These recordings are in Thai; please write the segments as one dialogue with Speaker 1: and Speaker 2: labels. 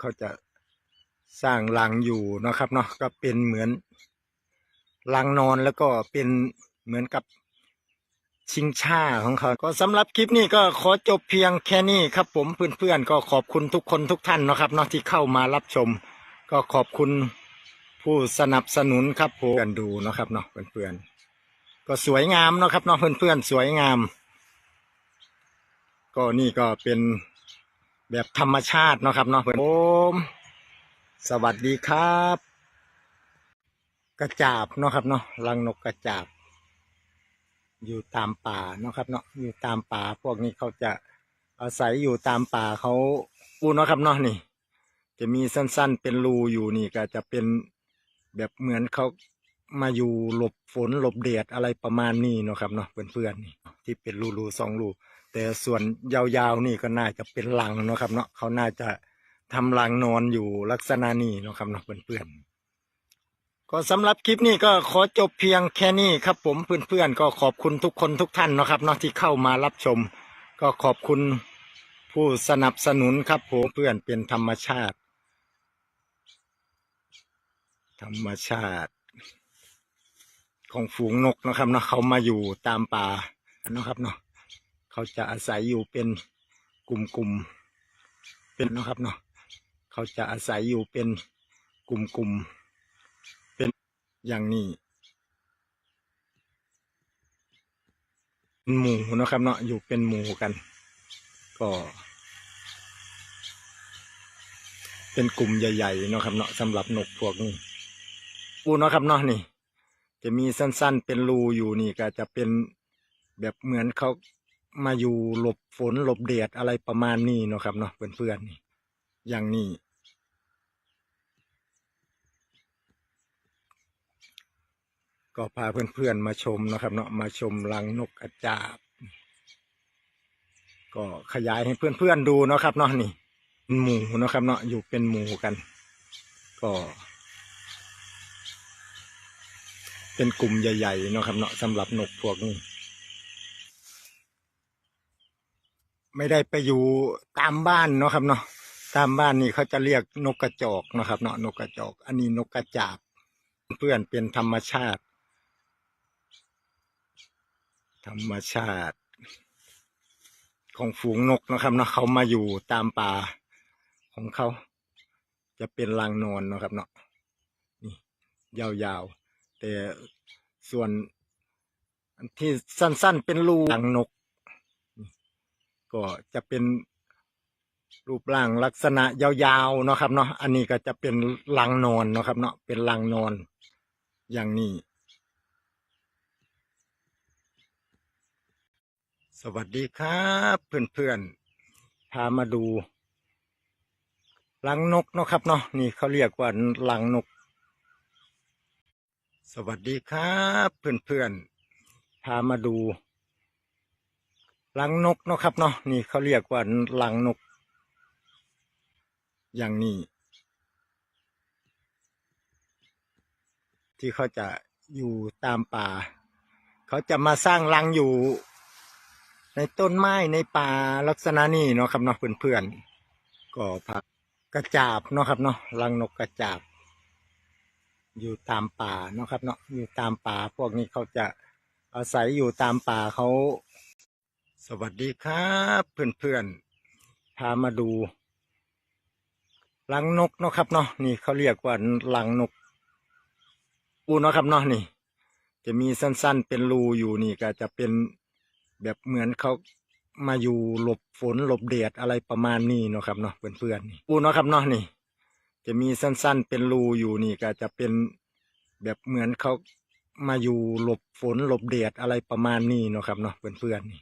Speaker 1: เขาจะสร้างรังอยู่นะครับเนาะก็เป็นเหมือนรังนอนแล้วก็เป็นเหมือนกับชิงช่าของเขา ก็สำหรับคลิปนี้ก็ขอจบเพียงแค่นี้ครับ ผมเพื่อนๆก็ขอบคุณทุกคนทุกท่านนะครับเนาะที่เข้ามารับชม ก็ขอบคุณผู้สนับสนุนครับผมกันดูนะครับเนาะเพื่อนๆก็สวยงามนะครับเนาะเพื่อนๆสวยงาม ก็นี่ก็เป็น แบบธรรมชาติเนาะครับเนาะเพื่อนผมสวัสดีครับ กระจาบเนาะครับเนาะรังนกกระจาบ อยู่ตามป่าเนาะครับเนาะอยู่ตามป่าพวกนี้เขาจะอาศัยอยู่ตามป่าเขาปูเนาะครับเนาะนี่ จะมีสั้นๆเป็นรูอยู่นี่ก็จะเป็นแบบเหมือนเขามาอยู่หลบฝนหลบแดดอะไรประมาณนี้เนาะครับเนาะเพื่อนๆนี่ที่เป็นรูรูๆสองรู แต่ส่วนยาวๆนี่ก็น่าจะเป็นรังเนาะครับเนาะเขาน่าจะทำรังนอนอยู่ลักษณะนี้เนาะครับเนาะเพื่อนๆก็สำหรับคลิปนี้ก็ขอจบเพียงแค่นี้ครับ ผมเพื่อนๆก็ขอบคุณทุกคนทุกท่านเนาะครับเนาะที่เข้ามารับชม ก็ขอบคุณผู้สนับสนุนครับผมเพื่อนเป็นธรรมชาติ ธรรมชาติ ของฝูงนกนะครับเนาะเขามาอยู่ตามป่านะครับเนาะ เขาจะอาศัยอยู่เป็นกลุ่มๆเป็นนะครับเนาะเขาจะอาศัยอยู่เป็นกลุ่มๆเป็นอย่างนี้หมู่นะครับเนาะอยู่เป็นหมู่กัน ก็เป็นกลุ่มใหญ่ๆเนาะครับเนาะสำหรับนกพวกนี้ปูนะครับเนาะนี่ จะมีสั้นๆเป็นรูอยู่นี่ก็จะเป็นแบบเหมือนเขา มาอยู่หลบฝนหลบแดดอะไรประมาณนี้เนาะครับเนาะเพื่อนๆอย่างนี้ก็พาเพื่อนๆมาชมนะครับเนาะมาชมรังนกกระจาบ ก็ขยายให้เพื่อนๆดูเนาะครับเนาะนี่หมู่เนาะครับเนาะอยู่เป็นหมู่กัน ก็ เป็นกลุ่มใหญ่ๆเนาะครับเนาะสำหรับนกพวกนี้ ไม่ได้ไปอยู่ตามบ้านเนาะครับเนาะตามบ้านนี่เขาจะเรียกนกกระจอกนะครับ เนาะนกกระจอก อันนี้นกกระจาบ เพื่อนเป็นธรรมชาติ ธรรมชาติ ของฝูงนกนะครับเนาะเขามาอยู่ตามป่าของเขา จะเป็นรังนอนนะครับเนาะนี่ยาวๆ แต่ส่วนอันที่สั้นๆเป็นรูรังนก ก็จะเป็นรูปร่างลักษณะยาวๆเนาะครับเนาะอันนี้ก็จะเป็นรังนอนเนาะครับเนาะเป็นรังนอนอย่างนี้ สวัสดีครับเพื่อนๆพามาดูรังนกเนาะครับเนาะนี่เขาเรียกว่ารังนก สวัสดีครับเพื่อนๆพามาดู รังนกเนาะครับเนาะนี่เขาเรียกว่ารังนก อย่างนี้ ที่เขาจะอยู่ตามป่า เขาจะมาสร้างรังอยู่ ในต้นไม้ในป่าลักษณะนี้เนาะครับเนาะเพื่อนๆก็พักกระจาบเนาะครับเนาะรังนกกระจาบ อยู่ตามป่าเนาะครับเนาะอยู่ตามป่าพวกนี้เขาจะอาศัยอยู่ตามป่าเขา สวัสดีครับเพื่อนๆพามาดูรังนกเนาะครับเนาะนี่เขาเรียกว่ารังนกปูเนาะครับเนาะนี่ จะมีสั้นๆเป็นรูอยู่นี่ก็จะเป็นแบบเหมือนเขามาอยู่หลบฝนหลบแดดอะไรประมาณนี้เนาะครับเนาะเพื่อนๆนี่ปูเนาะครับเนาะนี่จะมีสั้นๆเป็นรูอยู่นี่ก็จะเป็นแบบเหมือนเขามาอยู่หลบฝนหลบแดดอะไรประมาณนี้เนาะครับเนาะเพื่อนๆนี่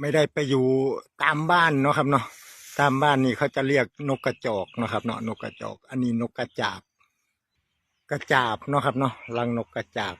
Speaker 1: ไม่ได้ไปอยู่ตามบ้านเนาะครับเนาะตามบ้านนี่เขาจะเรียกนกกระจอกนะครับ เนาะนกกระจอก อันนี้นกกระจาบ กระจาบเนาะครับเนาะรังนกกระจาบ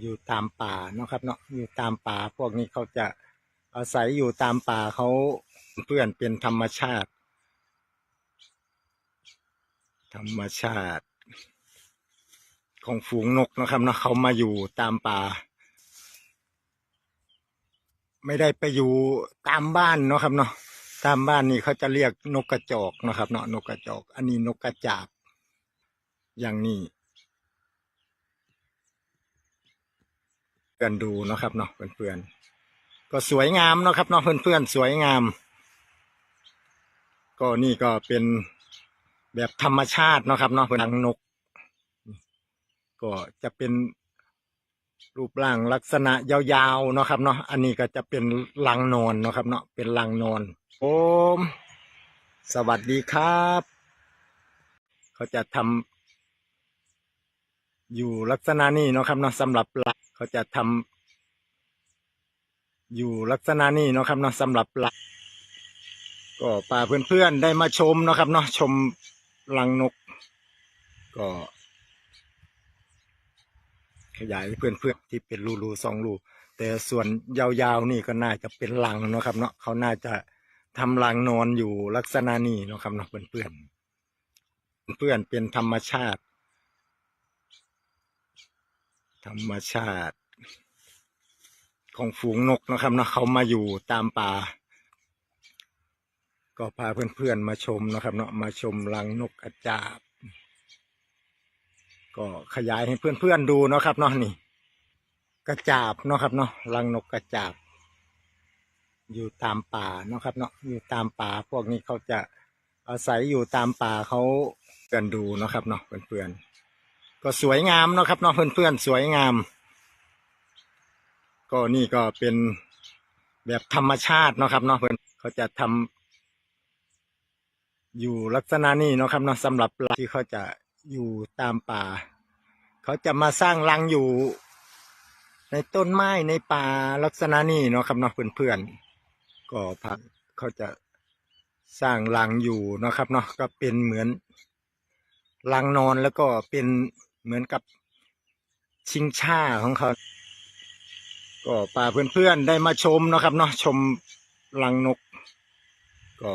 Speaker 1: อยู่ตามป่าเนาะครับ เนาะอยู่ตามป่า พวกนี้เขาจะอาศัยอยู่ตามป่าเขาเพื่อนเป็นธรรมชาติ ธรรมชาติ ของฝูงนกนะครับเนาะเขามาอยู่ตามป่า ไม่ได้ไปอยู่ตามบ้านเนาะครับเนาะตามบ้านนี่เขาจะเรียกนกกระจอกนะครับ เนาะนกกระจอก อันนี้นกกระจาบ อย่างนี้กันดูนะครับเนาะเพื่อนๆก็สวยงามนะครับเนาะเพื่อนๆสวยงาม ก็นี่ก็เป็นแบบธรรมชาตินะครับเนาะเป็นรังนก ก็จะเป็น รูปร่างลักษณะยาวๆเนาะครับเนาะอันนี้ก็จะเป็นรังนอนเนาะครับเนาะเป็นรังนอนโอมสวัสดีครับ เขาจะทำอยู่ลักษณะนี้เนาะครับเนาะสำหรับรังเขาจะทำอยู่ลักษณะนี้เนาะครับเนาะสำหรับรังก็ป่าเพื่อนๆได้มาชมเนาะครับเนาะชมรังนก ก็ ขยายเพื่อนๆที่เป็นรูๆสองรูแต่ส่วนยาวๆนี่ก็น่าจะเป็นรังเนาะครับเนาะเขาน่าจะทำรังนอนอยู่ลักษณะนี้เนาะครับเนาะเพื่อนๆเพื่อนเป็นธรรมชาติ ธรรมชาติ ของฝูงนกนะครับเนาะเขามาอยู่ตามป่า ก็พาเพื่อนๆมาชมนะครับ เนาะมาชมรังนกกระจาบ ก็ขยายให้เพื่อนๆดูเนาะครับเนาะนี่ กระจาบเนาะครับเนาะรังนกกระจาบ อยู่ตามป่าเนาะครับเนาะอยู่ตามป่าพวกนี้เขาจะอาศัยอยู่ตามป่าเขาเกันดูเนาะครับเนาะเพื่อนๆก็สวยงามเนาะครับเนาะเพื่อนๆสวยงาม ก็นี่ก็เป็นแบบธรรมชาติเนาะครับเนาะเพื่อนเขาจะทำอยู่ลักษณะนี้เนาะครับเนาะสำหรับที่เขาจะ อยู่ตามป่า เขาจะมาสร้างรังอยู่ ในต้นไม้ในป่าลักษณะนี้เนาะครับเนาะเพื่อนๆก็พักเขาจะสร้างรังอยู่เนาะครับเนาะก็เป็นเหมือนรังนอนแล้วก็เป็นเหมือนกับชิงช่าของเขาก็ป่าเพื่อนๆได้มาชมเนาะครับเนาะชมรังนก ก็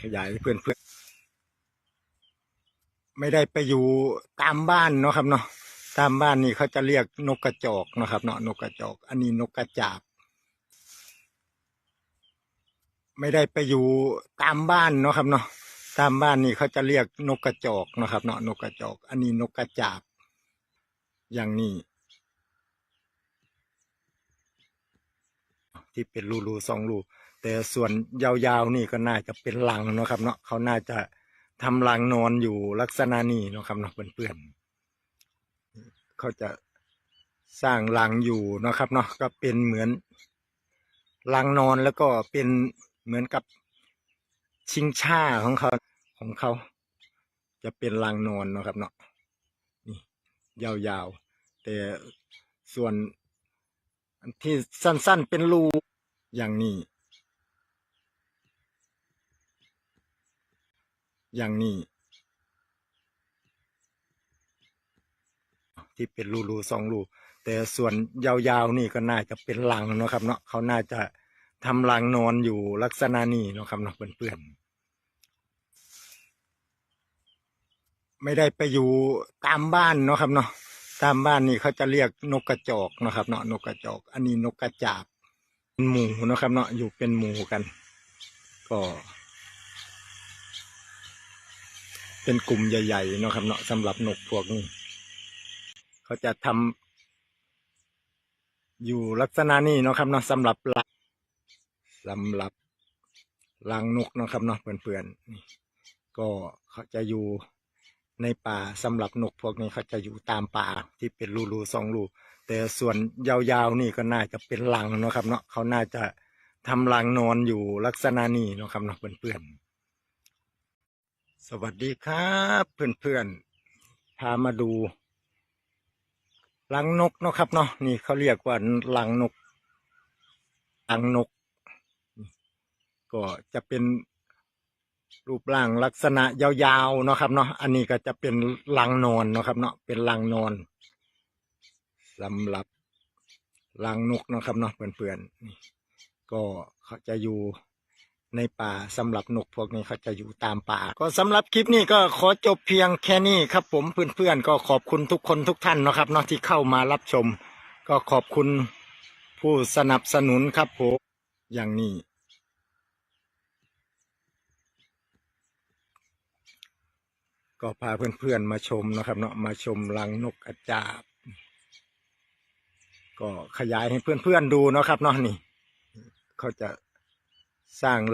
Speaker 1: ขยายเพื่อนๆ ไม่ได้ไปอยู่ตามบ้านเนาะครับเนาะตามบ้านนี่เขาจะเรียกนกกระจอกนะครับ เนาะนกกระจอก อันนี้นกกระจาบ ไม่ได้ไปอยู่ตามบ้านเนาะครับเนาะตามบ้านนี่เขาจะเรียกนกกระจอกนะครับ เนาะนกกระจอก อันนี้นกกระจาบ อย่างนี้ที่เป็นรูๆสองรูแต่ส่วนยาวๆนี่ก็น่าจะเป็นรังนะครับ เนาะเขาน่าจะ ทำรังนอนอยู่ลักษณะนี้เนาะครับเนาะเพื่อนๆเขาจะสร้างรังอยู่นะครับเนาะก็เป็นเหมือนรังนอนแล้วก็เป็นเหมือนกับชิงช่าของเขาของเขา จะเป็นรังนอนนะครับเนาะนี่ยาวๆ แต่ส่วนที่สั้นๆเป็นรูอย่างนี้ อย่างนี้ ที่เป็นรูๆสองรูแต่ส่วนยาวๆนี่ก็น่าจะเป็นรังเนาะครับเนาะเขาน่าจะทำรังนอนอยู่ลักษณะนี้เนาะครับเนาะเพื่อนๆไม่ได้ไปอยู่ตามบ้านเนาะครับเนาะตามบ้านนี่เขาจะเรียกนกกระจอกนะครับ เนาะนกกระจอก อันนี้นกกระจาบเป็นหมูนะครับ เนาะอยู่เป็นหมูกัน ก็ เป็นกลุ่มใหญ่ๆเนาะครับเนาะสำหรับนกพวกนี้เขาจะทำอยู่ลักษณะนี้เนาะครับเนาะสำหรับรังสำหรับรังนกเนาะครับเนาะเพื่อนๆก็เขาจะอยู่ในป่าสำหรับนกพวกนี้เขาจะอยู่ตามป่าที่เป็นรูๆสองรูแต่ส่วนยาวๆนี่ก็น่าจะเป็นรังเนาะครับเนาะเขาน่าจะทำรังนอนอยู่ลักษณะนี้เนาะครับเนาะเพื่อนๆ สวัสดีครับเพื่อนๆ พามาดูรังนกเนาะครับเนาะนี่เขาเรียกว่ารังนกรังนก ก็จะเป็นรูปร่างลักษณะยาวๆเนาะครับเนาะอันนี้ก็จะเป็นรังนอนเนาะครับเนาะเป็นรังนอนสำหรับรังนกเนาะครับเนาะเพื่อนๆก็เขาจะอยู่ ในป่าสำหรับนกพวกนี้เขาจะอยู่ตามป่า ก็สำหรับคลิปนี้ก็ขอจบเพียงแค่นี้ครับ ผมเพื่อนๆก็ขอบคุณทุกคนทุกท่านนะครับเนาะที่เข้ามารับชม ก็ขอบคุณผู้สนับสนุนครับผมอย่างนี้ก็พาเพื่อนๆมาชมนะครับเนาะมาชมรังนกอระจาบ ก็ขยายให้เพื่อนๆดูนะครับเนาะนี่ เขาจะสร้างรัง